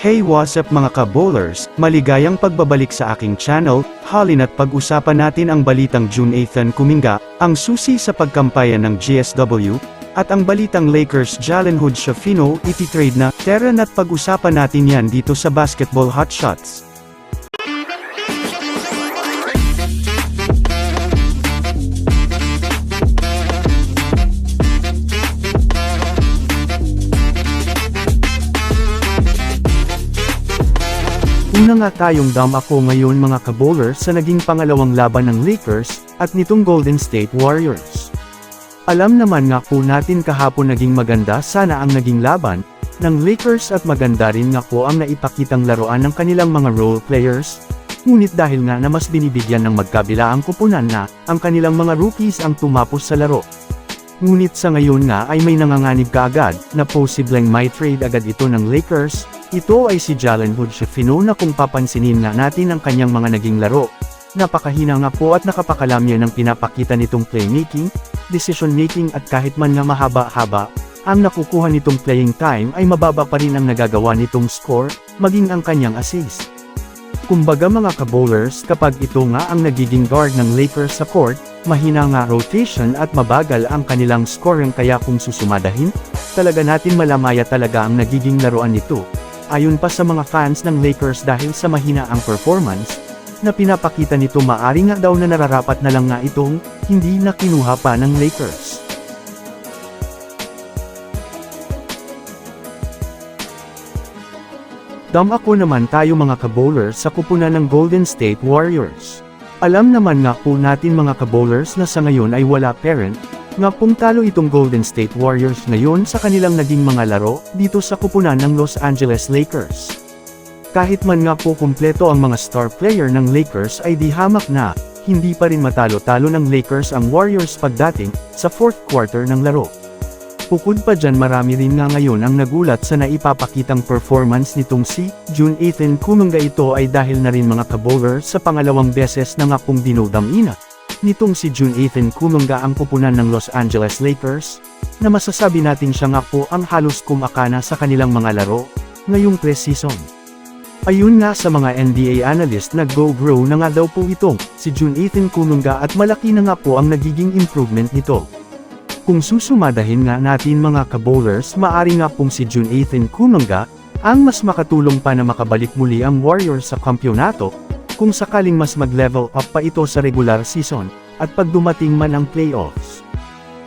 Hey what's up mga ka-bowlers, maligayang pagbabalik sa aking channel, halina't pag-usapan natin ang balitang June 8 kuminga, ang susi sa pagkampayan ng GSW, at ang balitang Lakers Jalen Hood Shafino ititrade na, tara na't pag-usapan natin yan dito sa Basketball Hotshots. Una nga tayong dam ako ngayon mga kabowler sa naging pangalawang laban ng Lakers, at nitong Golden State Warriors. Alam naman nga po natin kahapon naging maganda sana ang naging laban, ng Lakers at maganda rin nga po ang naipakitang laruan ng kanilang mga role players, ngunit dahil nga na mas binibigyan ng magkabila ang kupunan na, ang kanilang mga rookies ang tumapos sa laro. Ngunit sa ngayon nga ay may nanganganib kaagad, na posibleng may trade agad ito ng Lakers, ito ay si Jalen Hood Shafino na kung papansinin nga natin ang kanyang mga naging laro. Napakahina nga po at nakapakalam niya ng pinapakita nitong playmaking, decision making at kahit man nga mahaba-haba, ang nakukuha nitong playing time ay mababa pa rin ang nagagawa nitong score, maging ang kanyang assist. Kumbaga mga ka-bowlers kapag ito nga ang nagiging guard ng Lakers sa court, mahina nga rotation at mabagal ang kanilang scoring kaya kung susumadahin, talaga natin malamaya talaga ang nagiging laruan nito. Ayon pa sa mga fans ng Lakers dahil sa mahina ang performance, na pinapakita nito maari nga daw na nararapat na lang nga itong, hindi na kinuha pa ng Lakers. Dam ako naman tayo mga kabowlers sa kupunan ng Golden State Warriors. Alam naman nga po natin mga kabowlers na sa ngayon ay wala parent, nga pong talo itong Golden State Warriors ngayon sa kanilang naging mga laro, dito sa kupunan ng Los Angeles Lakers. Kahit man nga po kumpleto ang mga star player ng Lakers ay di hamak na, hindi pa rin matalo-talo ng Lakers ang Warriors pagdating, sa fourth quarter ng laro. Bukod pa dyan marami rin nga ngayon ang nagulat sa naipapakitang performance nitong si June 18 Kumunga ito ay dahil na rin mga kabowler sa pangalawang beses na nga pong dinodamina. Nitong si June 18 Kumunga ang pupunan ng Los Angeles Lakers, na masasabi natin siya nga po ang halos kumakana sa kanilang mga laro, ngayong pre-season. Ayun nga sa mga NBA analyst nag-go-grow na nga daw po itong, si June 18 Kumunga at malaki na nga po ang nagiging improvement nito. Kung susumadahin nga natin mga kabowlers maari nga pong si June 18 Kununga, ang mas makatulong pa na makabalik muli ang Warriors sa kampyonato, kung sakaling mas mag-level up pa ito sa regular season, at pag dumating man ang playoffs.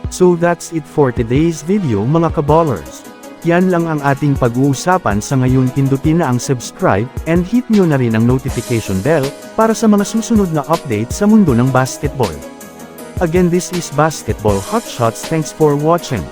So that's it for today's video mga kabowlers. Yan lang ang ating pag-uusapan sa ngayon pindutin na ang subscribe, and hit nyo na rin ang notification bell, para sa mga susunod na update sa mundo ng basketball. Again this is Basketball Hotshots thanks for watching.